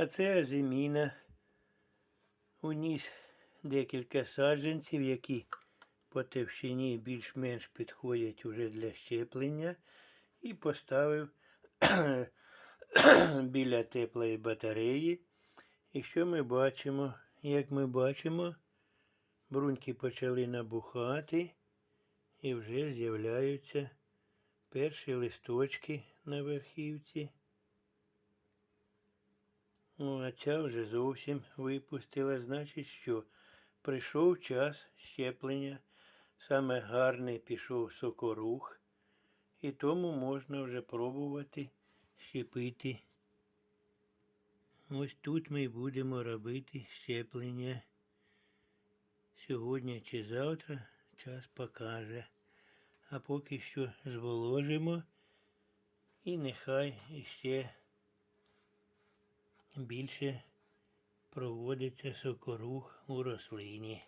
А це азиміна. Уніс декілька саджанців, які по товщині більш-менш підходять уже для щеплення. І поставив біля теплої батареї. І що ми бачимо? Як ми бачимо, бруньки почали набухати і вже з'являються перші листочки на верхівці. Ну, а ця вже зовсім випустила. Значить, що прийшов час щеплення. Саме гарний пішов сокорух. І тому можна вже пробувати щепити. Ось тут ми будемо робити щеплення. Сьогодні чи завтра час покаже. А поки що зволожимо і нехай іще більше проводиться сокорух у рослині.